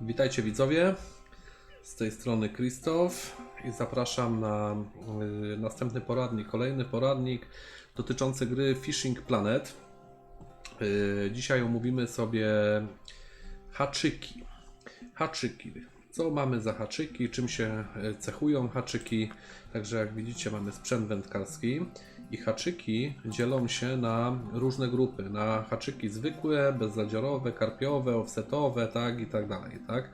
Witajcie widzowie, z tej strony Krzysztof i zapraszam na y, następny poradnik, kolejny poradnik dotyczący gry Fishing Planet. Y, dzisiaj omówimy sobie haczyki. Haczyki. Co mamy za haczyki, czym się y, cechują haczyki. Także jak widzicie mamy sprzęt wędkarski i haczyki dzielą się na różne grupy. Na haczyki zwykłe, bezzadziorowe, karpiowe, offsetowe, tak i tak dalej, tak.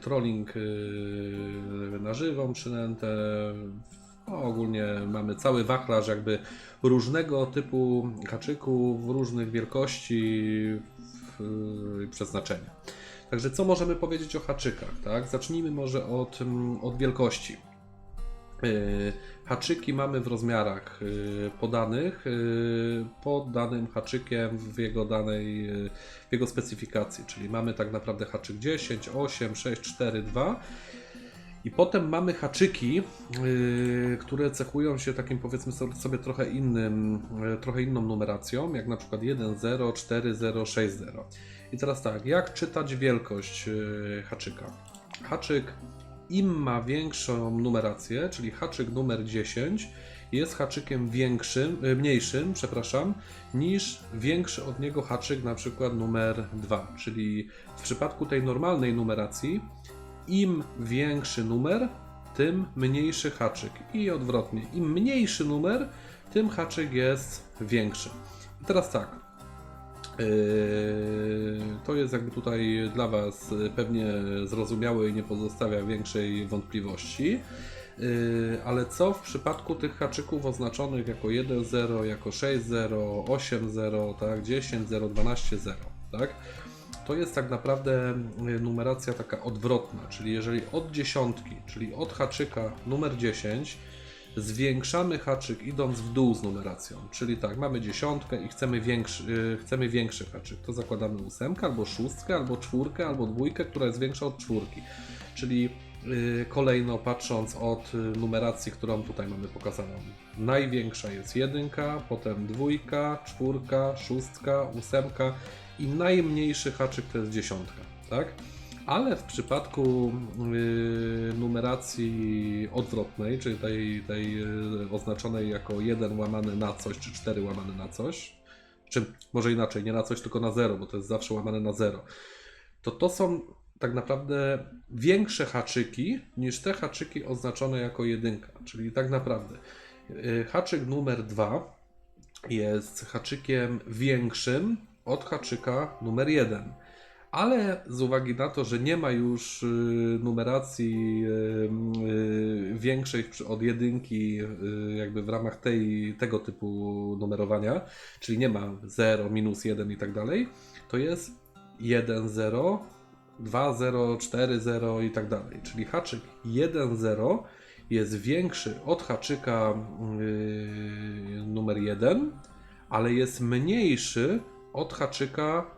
Trolling yy, na żywą przynętę. No, ogólnie mamy cały wachlarz jakby różnego typu haczyków, różnych wielkości yy, przeznaczenia. Także co możemy powiedzieć o haczykach, tak? Zacznijmy może od, mm, od wielkości. Yy, Haczyki mamy w rozmiarach yy, podanych, yy, pod danym haczykiem w jego danej, w jego specyfikacji, czyli mamy tak naprawdę haczyk 10, 8, 6, 4, 2 i potem mamy haczyki, które cechują się takim powiedzmy so- sobie trochę innym, trochę inną numeracją, jak na przykład 1, 0, 4, 0, 6, 0. I teraz tak, jak czytać wielkość haczyka? Haczyk im ma większą numerację, czyli haczyk numer 10 jest haczykiem większym, y, mniejszym, przepraszam, niż większy od niego haczyk na przykład numer 2, czyli w przypadku tej normalnej numeracji im większy numer, tym mniejszy haczyk i odwrotnie, im mniejszy numer, tym haczyk jest większy. I teraz tak, To jest jakby tutaj dla Was pewnie zrozumiałe i nie pozostawia większej wątpliwości. Yy, Ale co w przypadku tych haczyków oznaczonych jako 1.0, jako 6.0, 8.0, tak, 10.0, 12.0, tak? To jest tak naprawdę yy, numeracja taka odwrotna, czyli jeżeli od dziesiątki, czyli od haczyka numer 10 zwiększamy haczyk idąc w dół z numeracją. Czyli tak, mamy dziesiątkę i chcemy większy, yy, chcemy większy haczyk. To zakładamy ósemkę, albo szóstkę, albo czwórkę, albo dwójkę, która jest większa od czwórki. Czyli yy, kolejno patrząc od yy, numeracji, którą tutaj mamy pokazaną. Największa jest jedynka, potem dwójka, czwórka, szóstka, ósemka i najmniejszy haczyk to jest dziesiątka, tak? Ale w przypadku y, numeracji odwrotnej, czyli tej, tej y, oznaczonej jako 1 łamany na coś, czy 4 łamane na coś, czy może inaczej, nie na coś, tylko na 0, bo to jest zawsze łamane na 0, to to są tak naprawdę większe haczyki niż te haczyki oznaczone jako jedynka. Czyli tak naprawdę y, haczyk numer 2 jest haczykiem większym od haczyka numer 1 ale z uwagi na to, że nie ma już y, numeracji y, y, większej od jedynki, jakby w ramach tej, tego typu numerowania, czyli nie ma 0, minus 1 i tak dalej, to jest 1, 0, 2, 0, 4, 0 i tak dalej. Czyli haczyk 1, 0 jest większy od haczyka numer 1, ale jest mniejszy od haczyka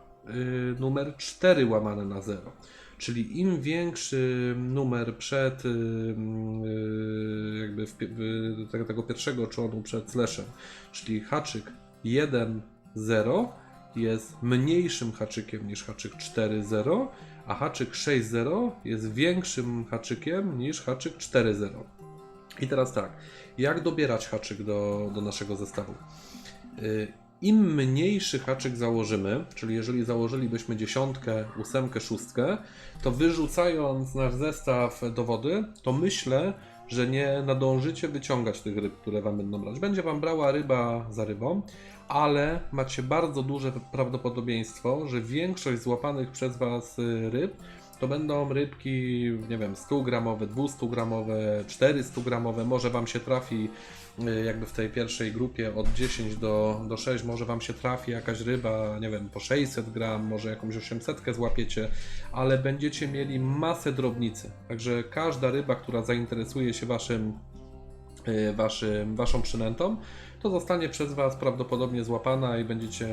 numer 4 łamane na 0. Czyli im większy numer przed y, y, jakby w, w, tego, tego pierwszego członu przed slashem, czyli haczyk 1 0 jest mniejszym haczykiem niż haczyk 4 0, a haczyk 6 0 jest większym haczykiem niż haczyk 4 0. I teraz tak, jak dobierać haczyk do, do naszego zestawu? Im mniejszy haczyk założymy, czyli jeżeli założylibyśmy dziesiątkę, ósemkę, szóstkę, to wyrzucając nasz zestaw do wody, to myślę, że nie nadążycie wyciągać tych ryb, które Wam będą brać. Będzie Wam brała ryba za rybą, ale macie bardzo duże prawdopodobieństwo, że większość złapanych przez Was y, ryb to będą rybki, nie wiem, 100 gramowe, 200 gramowe, 400 gramowe, może Wam się trafi jakby w tej pierwszej grupie od 10 do, do 6, może Wam się trafi jakaś ryba, nie wiem, po 600 gram, może jakąś 800 złapiecie, ale będziecie mieli masę drobnicy. Także każda ryba, która zainteresuje się Waszym y, waszym, waszą przynętą, to zostanie przez Was prawdopodobnie złapana i będziecie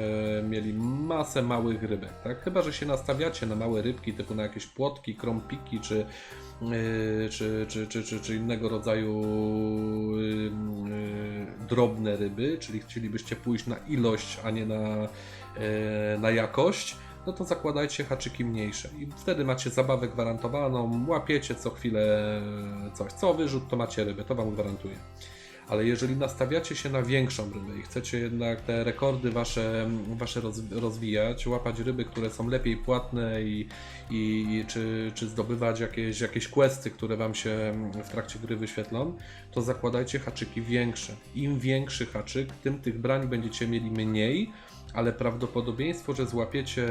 mieli masę małych rybek, tak? Chyba, że się nastawiacie na małe rybki, typu na jakieś płotki, krąpiki, czy, yy, czy, czy, czy, czy, czy innego rodzaju yy, drobne ryby, czyli chcielibyście pójść na ilość, a nie na, yy, na jakość, no to zakładajcie haczyki mniejsze i wtedy macie zabawę gwarantowaną, łapiecie co chwilę coś, co wyrzut to macie rybę, to Wam gwarantuję. Ale jeżeli nastawiacie się na większą rybę i chcecie jednak te rekordy wasze, wasze roz, rozwijać, łapać ryby, które są lepiej płatne i, i czy, czy zdobywać jakieś, jakieś questy, które wam się w trakcie gry wyświetlą, to zakładajcie haczyki większe. Im większy haczyk, tym tych brań będziecie mieli mniej, ale prawdopodobieństwo, że złapiecie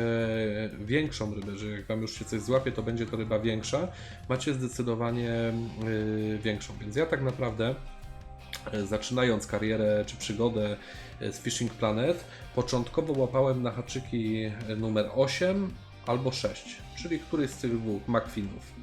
większą rybę, że jak wam już się coś złapie, to będzie to ryba większa, macie zdecydowanie yy, większą. Więc ja tak naprawdę zaczynając karierę czy przygodę e, z Fishing Planet, początkowo łapałem na haczyki e, numer 8 albo 6, czyli któryś z tych dwóch McFinów.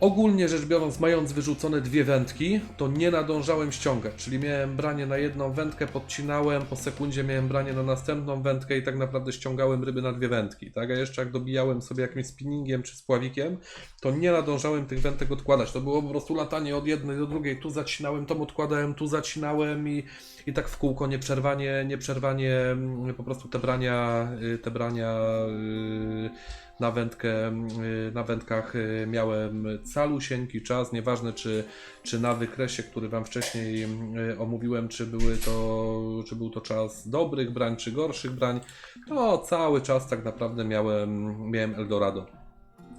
Ogólnie rzecz biorąc, mając wyrzucone dwie wędki, to nie nadążałem ściągać, czyli miałem branie na jedną wędkę, podcinałem, po sekundzie miałem branie na następną wędkę i tak naprawdę ściągałem ryby na dwie wędki, tak? A jeszcze jak dobijałem sobie jakimś spinningiem czy spławikiem, to nie nadążałem tych wędek odkładać. To było po prostu latanie od jednej do drugiej, tu zacinałem, tą odkładałem, tu zacinałem i, i tak w kółko nieprzerwanie, nieprzerwanie mm, po prostu te brania, y, te brania y, na wędkę, y, na wędkach y, miałem calusieńki czas, nieważne czy, czy na wykresie, który Wam wcześniej y, omówiłem, czy, były to, czy był to czas dobrych brań, czy gorszych brań, to cały czas tak naprawdę miałem, miałem Eldorado.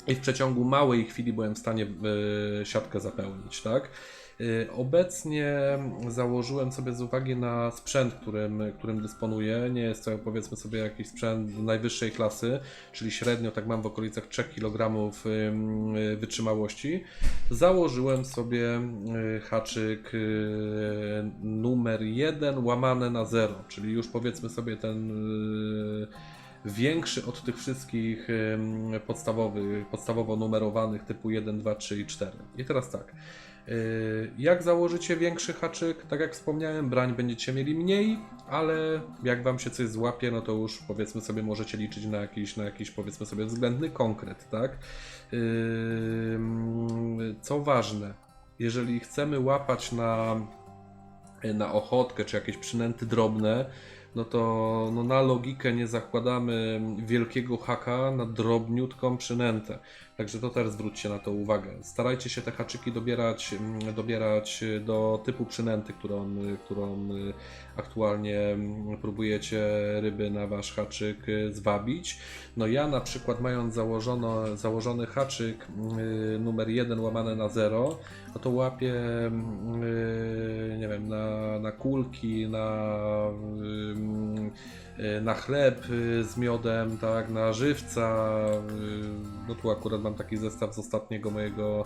I w przeciągu małej chwili byłem w stanie siatkę zapełnić, tak? Y, Obecnie założyłem sobie z uwagi na sprzęt, którym, którym dysponuję. Nie jest to powiedzmy sobie jakiś sprzęt najwyższej klasy, czyli średnio tak mam w okolicach 3 kg wytrzymałości. Założyłem sobie y, haczyk y, numer 1 łamane na 0, czyli już powiedzmy sobie ten większy od tych wszystkich podstawowych, podstawowo numerowanych typu 1, 2, 3 i 4. I teraz tak. Y, Jak założycie większy haczyk, tak jak wspomniałem, brań będziecie mieli mniej, ale jak wam się coś złapie, no to już powiedzmy sobie możecie liczyć na jakiś, na jakiś powiedzmy sobie względny konkret, tak? Ym, Co ważne, jeżeli chcemy łapać na, na ochotkę czy jakieś przynęty drobne, no to no na logikę nie zakładamy wielkiego haka na drobniutką przynętę. Także to też zwróćcie na to uwagę. Starajcie się te haczyki dobierać, mm, dobierać do typu przynęty, którą, którą y, aktualnie mm, próbujecie ryby na wasz haczyk y, zwabić. No ja na przykład mając założono, założony haczyk y, numer 1 łamane na 0, no to łapię y, nie wiem, na, na kulki, na, na chleb y, z miodem, tak, na żywca. y, No tu akurat mam taki zestaw z ostatniego mojego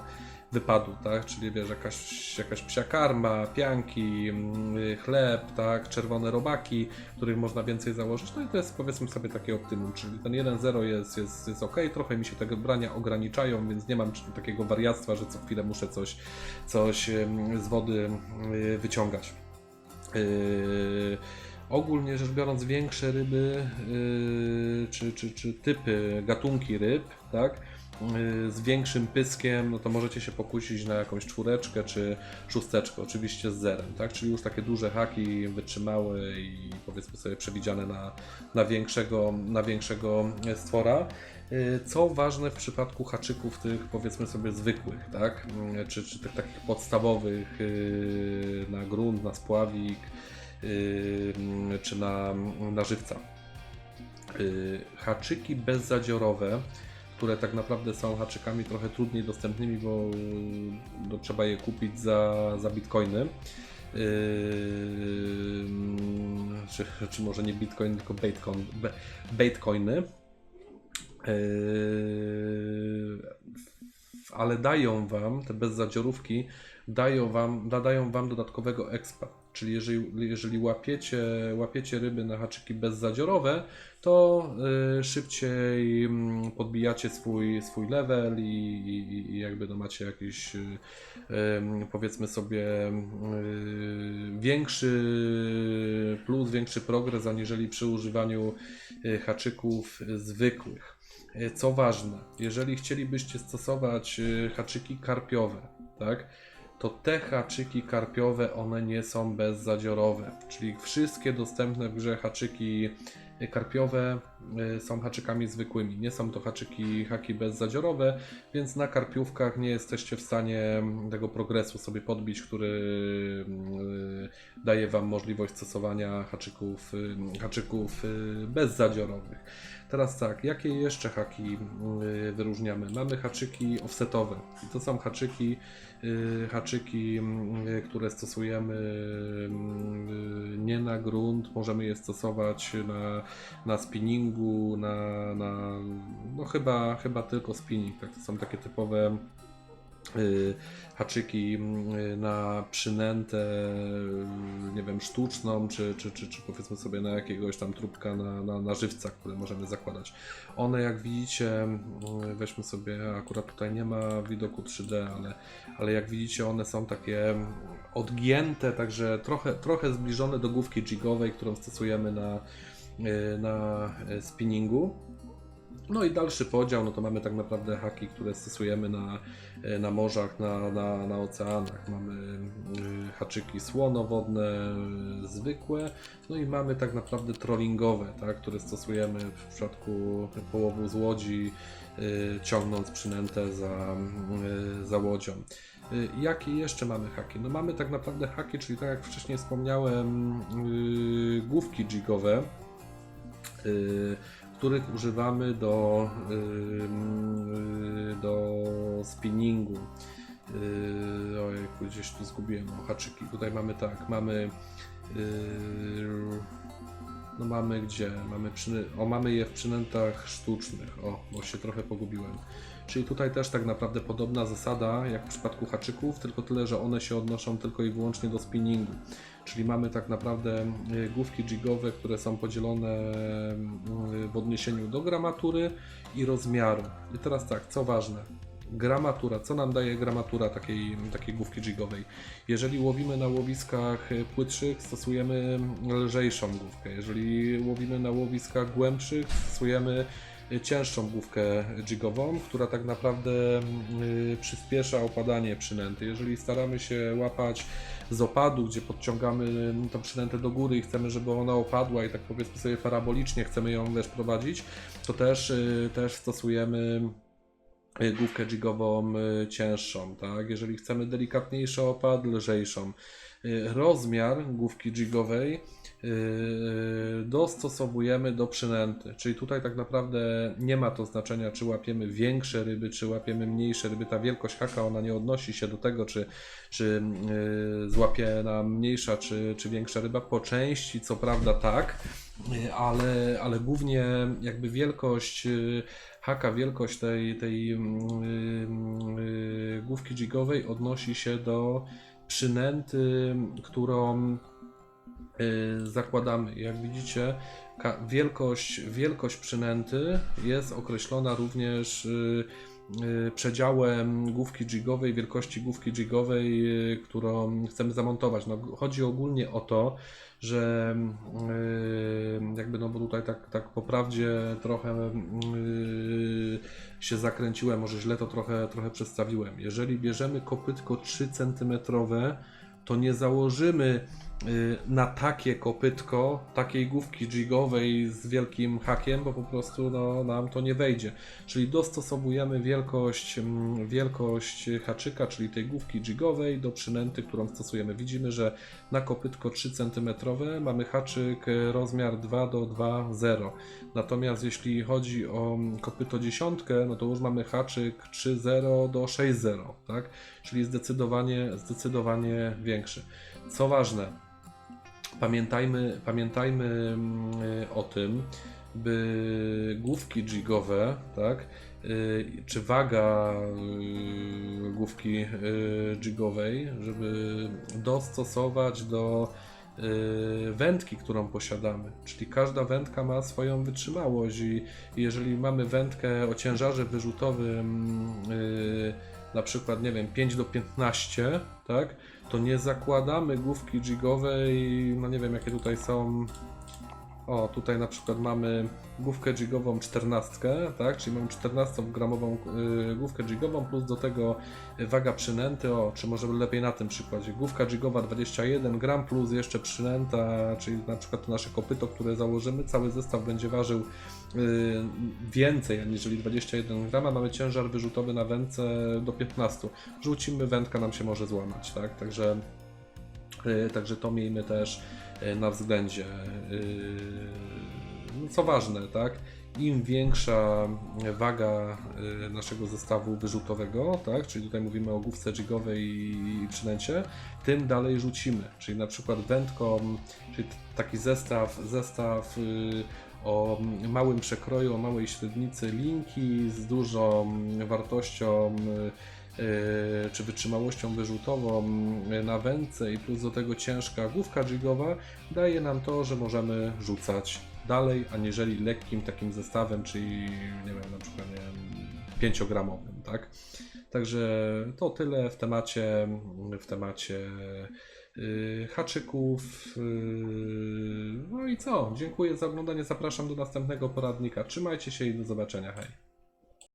wypadu, tak, czyli wiesz, jakaś, jakaś psia karma, pianki, y, chleb, tak, czerwone robaki, których można więcej założyć, no i to jest powiedzmy sobie takie optimum, czyli ten 1.0 jest, jest, jest ok, trochę mi się tego brania ograniczają, więc nie mam takiego wariactwa, że co chwilę muszę coś, coś z wody y, wyciągać. Yy, ogólnie rzecz biorąc, większe ryby, yy, czy, czy, czy typy, gatunki ryb, tak, yy, z większym pyskiem, no to możecie się pokusić na jakąś czwóreczkę czy szósteczkę, oczywiście z zerem, tak, czyli już takie duże haki, wytrzymałe i powiedzmy sobie przewidziane na, na, większego, na większego stwora. Yy, Co ważne w przypadku haczyków tych powiedzmy sobie zwykłych, tak? Yy, Czy, czy tych takich podstawowych na grunt, na spławik, czy na, na żywca. Yy, Haczyki bezzadziorowe, które tak naprawdę są haczykami trochę trudniej dostępnymi, bo no, trzeba je kupić za, za bitcoiny. Yy, czy, czy może nie bitcoin, tylko baitcoin, baitcoiny. Yy, ale dają wam, te bezzadziorówki, dają wam, nadają wam dodatkowego expa. Czyli jeżeli, jeżeli łapiecie, łapiecie ryby na haczyki bezzadziorowe, to y, szybciej mm, podbijacie swój, swój level i, i, i jakby no macie jakiś y, powiedzmy sobie y, większy plus, większy progres aniżeli przy używaniu y, haczyków zwykłych. Y, Co ważne, jeżeli chcielibyście stosować y, haczyki karpiowe, tak, to te haczyki karpiowe, one nie są bezzadziorowe, czyli wszystkie dostępne w grze haczyki karpiowe są haczykami zwykłymi. Nie są to haczyki haki bezzadziorowe, więc na karpiówkach nie jesteście w stanie tego progresu sobie podbić, który y, daje Wam możliwość stosowania haczyków, y, haczyków y, bezzadziorowych. Teraz tak, jakie jeszcze haki y, wyróżniamy? Mamy haczyki offsetowe. To są haczyki, y, haczyki, y, które stosujemy y, nie na grunt, możemy je stosować na, na spinningu, na, na no chyba, chyba tylko spinning. Tak? To są takie typowe y, haczyki y, na przynętę, y, nie wiem, sztuczną, czy, czy, czy, czy powiedzmy sobie na jakiegoś tam trupka na, na, na żywca, które możemy zakładać. One jak widzicie, y, weźmy sobie, akurat tutaj nie ma widoku 3D, ale, ale jak widzicie one są takie odgięte, także trochę, trochę zbliżone do główki jigowej, którą stosujemy na, na y, spinningu. No i dalszy podział, no to mamy tak naprawdę haki, które stosujemy na, e, na morzach, na, na, na oceanach. Mamy haczyki słonowodne, zwykłe, no i mamy tak naprawdę trollingowe, tak, które stosujemy w przypadku połowu z łodzi, ciągnąc przynętę za, za łodzią. Jakie jeszcze mamy haki? No mamy tak naprawdę haki, czyli tak jak wcześniej wspomniałem, główki jigowe, których używamy do, y, do spinningu. Yy, ojejku, gdzieś tu zgubiłem o, haczyki. Tutaj mamy tak, mamy no mamy gdzie? Mamy o, mamy je w przynętach sztucznych. O, bo się trochę pogubiłem. Czyli tutaj też tak naprawdę podobna zasada jak w przypadku haczyków, tylko tyle, że one się odnoszą tylko i wyłącznie do spinningu. Czyli mamy tak naprawdę y, główki jigowe, które są podzielone y, w odniesieniu do gramatury i rozmiaru. I teraz tak, co ważne, gramatura, co nam daje gramatura takiej, takiej główki jigowej? Jeżeli łowimy na łowiskach płytszych, stosujemy lżejszą główkę. Jeżeli łowimy na łowiskach głębszych, stosujemy cięższą główkę jigową, która tak naprawdę y, przyspiesza opadanie przynęty. Jeżeli staramy się łapać z opadu, gdzie podciągamy tą przynętę do góry i chcemy, żeby ona opadła i tak powiedzmy sobie parabolicznie chcemy ją też prowadzić, to też, y, też stosujemy główkę jigową y, cięższą, tak? Jeżeli chcemy delikatniejszy opad, lżejszą. Y, Rozmiar główki jigowej y, dostosowujemy do przynęty, czyli tutaj tak naprawdę nie ma to znaczenia, czy łapiemy większe ryby, czy łapiemy mniejsze ryby. Ta wielkość haka, ona nie odnosi się do tego, czy, czy y, złapie nam mniejsza, czy, czy większa ryba. Po części, co prawda tak, y, ale, ale głównie jakby wielkość y, haka, wielkość tej, tej mm, y, główki jigowej odnosi się do przynęty, którą y, zakładamy. Jak widzicie, wielkość, wielkość przynęty jest określona również y, y, przedziałem główki jigowej, wielkości główki jigowej, y, którą chcemy zamontować. No, chodzi ogólnie o to, że y, jakby no bo tutaj tak, tak po prawdzie trochę y, się zakręciłem, może źle to trochę, trochę przedstawiłem. Jeżeli bierzemy kopytko 3 cm, to nie założymy y, na takie kopytko takiej główki jigowej z wielkim hakiem, bo po prostu no, nam to nie wejdzie. Czyli dostosowujemy wielkość, mm, wielkość haczyka, czyli tej główki jigowej do przynęty, którą stosujemy. Widzimy, że na kopytko 3 cm mamy haczyk y, rozmiar 2 do 2,0. Natomiast jeśli chodzi o kopyto dziesiątkę, no to już mamy haczyk 3,0 do 6,0, tak? Czyli zdecydowanie, zdecydowanie większy. Co ważne, pamiętajmy, pamiętajmy mm, o tym, by główki jigowe, tak, y, czy waga y, główki y, jigowej, żeby dostosować do y, wędki, którą posiadamy. Czyli każda wędka ma swoją wytrzymałość i jeżeli mamy wędkę o ciężarze wyrzutowym y, na przykład, nie wiem, 5 do 15, tak, to nie zakładamy główki jigowej, no nie wiem jakie tutaj są O, tutaj na przykład mamy główkę jigową 14, tak? Czyli mamy 14-gramową y, główkę jigową, plus do tego waga przynęty, o, czy może lepiej na tym przykładzie. Główka jigowa 21 gram, plus jeszcze przynęta, czyli na przykład nasze kopyto, które założymy, cały zestaw będzie ważył więcej aniżeli 21 grama. Mamy ciężar wyrzutowy na wędce do 15. Rzucimy, wędka nam się może złamać, tak? Także, y, także to miejmy też y, na względzie. Y, no Co ważne, tak? Im większa waga y, naszego zestawu wyrzutowego, tak? Czyli tutaj mówimy o główce jigowej i przynęcie, tym dalej rzucimy. Czyli na przykład wędką, czyli taki zestaw, zestaw y, o małym przekroju, o małej średnicy linki z dużą wartością y, y, czy wytrzymałością wyrzutową y, na wędce i plus do tego ciężka główka jigowa daje nam to, że możemy rzucać dalej, aniżeli lekkim takim zestawem, czyli nie wiem, na przykład nie wiem, 5-gramowym, tak? Także to tyle w temacie w temacie haczyków. Yy, no i co? Dziękuję za oglądanie. Zapraszam do następnego poradnika. Trzymajcie się i do zobaczenia. Hej.